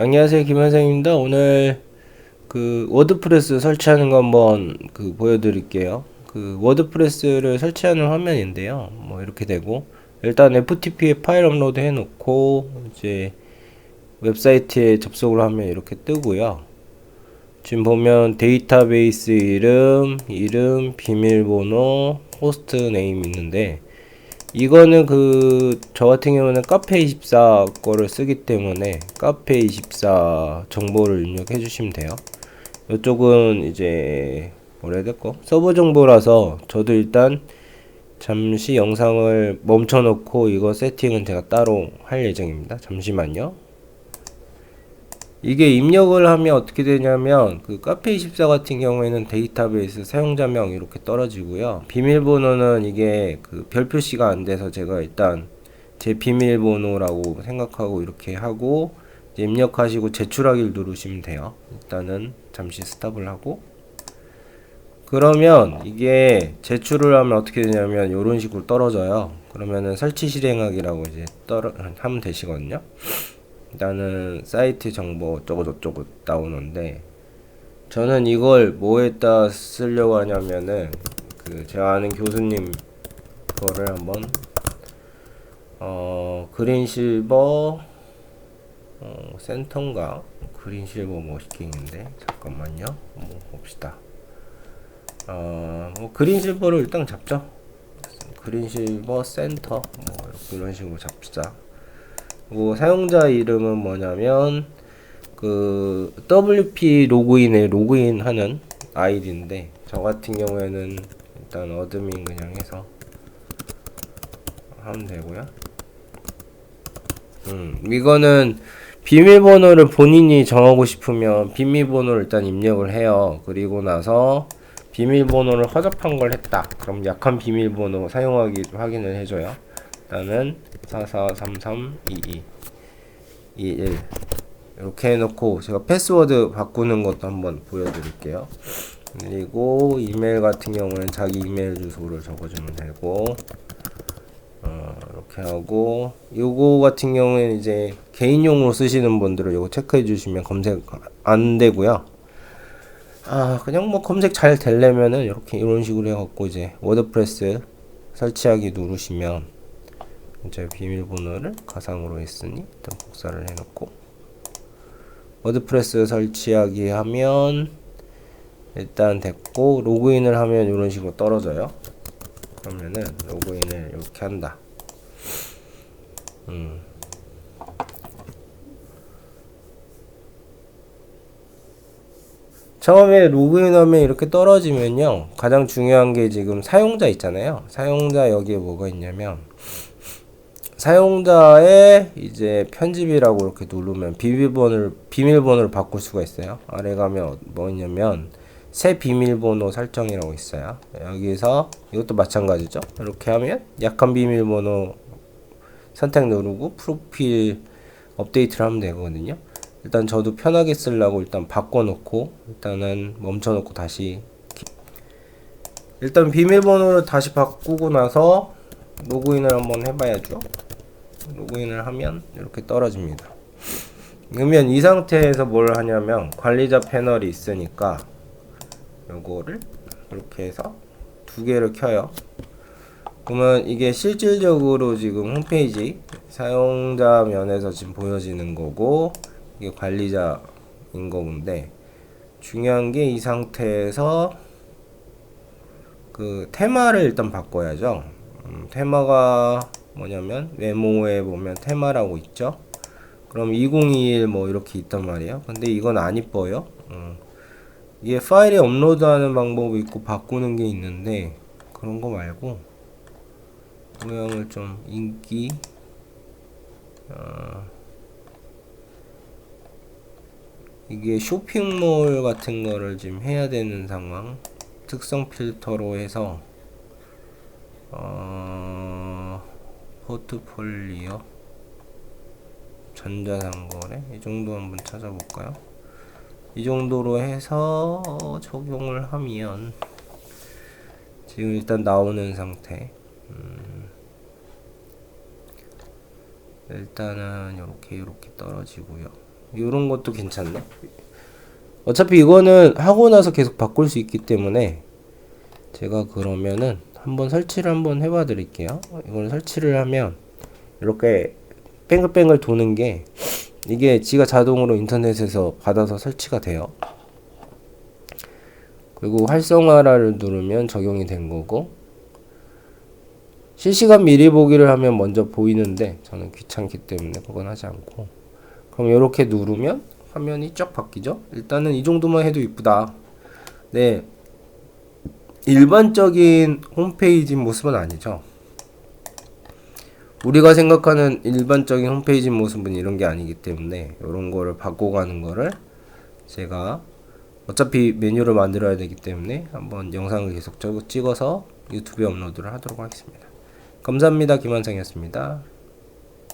안녕하세요 김현생입니다. 오늘 그 워드프레스 설치하는 거 한번 그 보여드릴게요. 그 워드프레스를 설치하는 화면인데요. 뭐 이렇게 되고 일단 FTP에 파일 업로드 해 놓고 이제 웹사이트에 접속을 하면 이렇게 뜨고요. 지금 보면 데이터베이스 이름 이름 비밀번호 호스트 네임 있는데 이거는 그 저 같은 경우는 카페24 거를 쓰기 때문에 카페24 정보를 입력해 주시면 돼요. 이쪽은 이제 뭐라 해야 될까? 서버 정보라서 저도 일단 잠시 영상을 멈춰 놓고 이거 세팅은 제가 따로 할 예정입니다. 잠시만요. 이게 입력을 하면 어떻게 되냐면 그 카페24 같은 경우에는 데이터베이스 사용자명 이렇게 떨어지고요. 비밀번호는 이게 그 별 표시가 안 돼서 제가 일단 제 비밀번호라고 생각하고 이렇게 하고 입력하시고 제출하기를 누르시면 돼요. 일단은 잠시 스탑을 하고 그러면 이게 제출을 하면 어떻게 되냐면 이런 식으로 떨어져요. 그러면은 설치 실행하기라고 이제 떨어 하면 되시거든요. 일단은 사이트 정보 어쩌고 저쩌고 나오는데 저는 이걸 뭐에다 쓰려고 하냐면은 그 제가 아는 교수님 거를 한번 어 그린 실버 어 센터인가? 그린 실버 머스킹인데? 잠깐만요. 한번 봅시다. 어뭐 그린 실버를 일단 잡죠. 그린 실버 센터 뭐 이런 식으로 잡 자뭐 사용자 이름은 뭐냐면 그 WP 로그인에 로그인하는 아이디인데 저 같은 경우에는 일단 어드민 그냥 해서 하면 되고요. 음 이거는 비밀번호를 본인이 정하고 싶으면 비밀번호를 일단 입력을 해요. 그리고 나서 비밀번호를 허접한 걸 했다. 그럼 약한 비밀번호 사용하기 확인을 해줘요. 일단은 443322 21 이렇게 해놓고 제가 패스워드 바꾸는 것도 한번 보여드릴게요. 그리고 이메일 같은 경우는 자기 이메일 주소를 적어주면 되고 어, 이렇게 하고 요거 같은 경우에는 이제 개인용으로 쓰시는 분들은 요거 체크해 주시면 검색 안 되고요. 아 그냥 뭐 검색 잘 되려면은 이렇게 이런 식으로 해갖고 이제 워드프레스 설치하기 누르시면 이제 비밀번호를 가상으로 했으니 일단 복사를 해놓고 워드프레스 설치하기 하면 일단 됐고 로그인을 하면 이런 식으로 떨어져요. 그러면은 로그인을 이렇게 한다. 음. 처음에 로그인하면 이렇게 떨어지면요. 가장 중요한 게 지금 사용자 있잖아요. 사용자 여기에 뭐가 있냐면 사용자의 이제 편집이라고 이렇게 누르면 비밀번호를 비밀번호를 바꿀 수가 있어요. 아래 가면 뭐 있냐면 새 비밀번호 설정이라고 있어요. 여기서 이것도 마찬가지죠. 이렇게 하면 약한 비밀번호 선택 누르고 프로필 업데이트를 하면 되거든요. 일단 저도 편하게 쓰려고 일단 바꿔놓고 일단은 멈춰놓고 다시 일단 비밀번호를 다시 바꾸고 나서 로그인을 한번 해봐야죠. 로그인을 하면 이렇게 떨어집니다. 그러면 이 상태에서 뭘 하냐면 관리자 패널이 있으니까 요거를 이렇게 해서 두 개를 켜요. 그러면 이게 실질적으로 지금 홈페이지 사용자 면에서 지금 보여지는 거고 이게 관리자인 거인데 중요한 게 이 상태에서 그 테마를 일단 바꿔야죠. 음, 테마가 뭐냐면 메모에 보면 테마라고 있죠. 그럼 2021 뭐 이렇게 있단 말이에요. 근데 이건 안 이뻐요. 음. 이게 파일에 업로드하는 방법이 있고 바꾸는 게 있는데 그런 거 말고 모양을 좀 인기 어, 이게 쇼핑몰 같은 거를 지금 해야 되는 상황 특성 필터로 해서 어, 포트폴리오 전자상거래 이 정도 한번 찾아볼까요? 이 정도로 해서 적용을 하면 지금 일단 나오는 상태 음, 일단은 이렇게 이렇게 떨어지고요 이런 것도 괜찮네. 어차피 이거는 하고 나서 계속 바꿀 수 있기 때문에 제가 그러면은 한번 설치를 한번 해봐 드릴게요. 이걸 설치를 하면 이렇게 뱅글뱅글 도는 게 이게 지가 자동으로 인터넷에서 받아서 설치가 돼요. 그리고 활성화를 누르면 적용이 된 거고 실시간 미리 보기를 하면 먼저 보이는데 저는 귀찮기 때문에 그건 하지 않고 그럼 이렇게 누르면 화면이 쫙 바뀌죠 일단은 이 정도만 해도 이쁘다 네 일반적인 홈페이지 모습은 아니죠 우리가 생각하는 일반적인 홈페이지 모습은 이런 게 아니기 때문에 이런 거를 바꿔가는 거를 제가 어차피 메뉴를 만들어야 되기 때문에 한번 영상을 계속 찍어서 유튜브에 업로드를 하도록 하겠습니다. 감사합니다. 김한상이었습니다.